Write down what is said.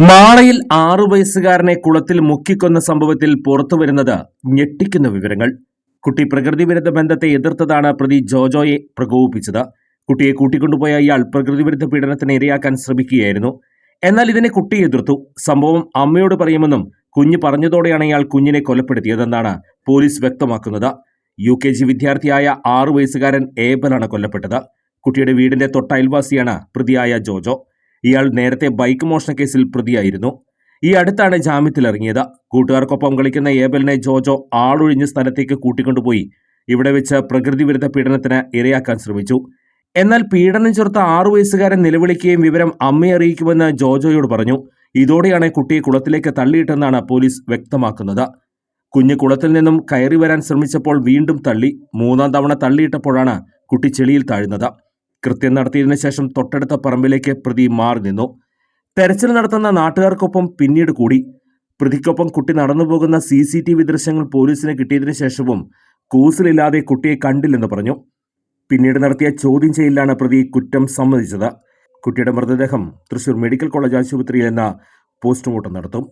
മാളയിൽ ആറു വയസ്സുകാരനെ കുളത്തിൽ മുക്കിക്കൊന്ന സംഭവത്തിൽ പുറത്തുവരുന്നത് ഞെട്ടിക്കുന്ന വിവരങ്ങൾ. കുട്ടി പ്രകൃതി വിരുദ്ധ ബന്ധത്തെ എതിർത്തതാണ് പ്രതി ജോജോയെ പ്രകോപിപ്പിച്ചത്. കുട്ടിയെ കൂട്ടിക്കൊണ്ടുപോയ ഇയാൾ പ്രകൃതി വിരുദ്ധ പീഡനത്തിന് ഇരയാക്കാൻ ശ്രമിക്കുകയായിരുന്നു. എന്നാൽ ഇതിനെ കുട്ടി എതിർത്തു. സംഭവം അമ്മയോട് പറയുമെന്നും കുഞ്ഞ് പറഞ്ഞതോടെയാണ് ഇയാൾ കുഞ്ഞിനെ കൊലപ്പെടുത്തിയതെന്നാണ് പോലീസ് വ്യക്തമാക്കുന്നത്. യു കെ ജി വിദ്യാർത്ഥിയായ ആറു വയസ്സുകാരൻ ഏബലാണ് കൊല്ലപ്പെട്ടത്. കുട്ടിയുടെ വീടിന്റെ തൊട്ടയൽവാസിയാണ് പ്രതിയായ ജോജോ. ഇയാൾ നേരത്തെ ബൈക്ക് മോഷണ കേസിൽ പ്രതിയായിരുന്നു. ഈ അടുത്താണ് ജാമ്യത്തിലിറങ്ങിയത്. കൂട്ടുകാർക്കൊപ്പം കളിക്കുന്ന ഏബലിനെ ജോജോ ആളൊഴിഞ്ഞ സ്ഥലത്തേക്ക് കൂട്ടിക്കൊണ്ടുപോയി. ഇവിടെ വെച്ച് പ്രകൃതി വിരുദ്ധ പീഡനത്തിന് ഇരയാക്കാൻ ശ്രമിച്ചു. എന്നാൽ പീഡനം ചെറുത്ത ആറു വയസ്സുകാരൻ നിലവിളിക്കുകയും വിവരം അമ്മയെ അറിയിക്കുമെന്ന് ജോജോയോട് പറഞ്ഞു. ഇതോടെയാണ് കുട്ടിയെ കുളത്തിലേക്ക് തള്ളിയിട്ടെന്നാണ് പോലീസ് വ്യക്തമാക്കുന്നത്. കുഞ്ഞ് കുളത്തിൽ നിന്നും കയറി വരാൻ ശ്രമിച്ചപ്പോൾ വീണ്ടും തള്ളി. മൂന്നാം തവണ തള്ളിയിട്ടപ്പോഴാണ് കുട്ടി ചെളിയിൽ താഴുന്നത്. കൃത്യം നടത്തിയതിനു ശേഷം തൊട്ടടുത്ത പറമ്പിലേക്ക് പ്രതി മാറി നിന്നു. തെരച്ചിൽ നടത്തുന്ന നാട്ടുകാർക്കൊപ്പം പിന്നീട് കൂടി. പ്രതിക്കൊപ്പം കുട്ടി നടന്നു പോകുന്ന സി സി ടി വി ദൃശ്യങ്ങൾ പോലീസിന് കിട്ടിയതിനു ശേഷവും കൂസലില്ലാതെ കുട്ടിയെ കണ്ടില്ലെന്ന് പറഞ്ഞു. പിന്നീട് നടത്തിയ ചോദ്യം ചെയ്യലിലാണ് പ്രതി കുറ്റം സമ്മതിച്ചത്. കുട്ടിയുടെ മൃതദേഹം തൃശൂർ മെഡിക്കൽ കോളേജ് ആശുപത്രിയിൽ നിന്ന് പോസ്റ്റ്മോർട്ടം നടത്തും.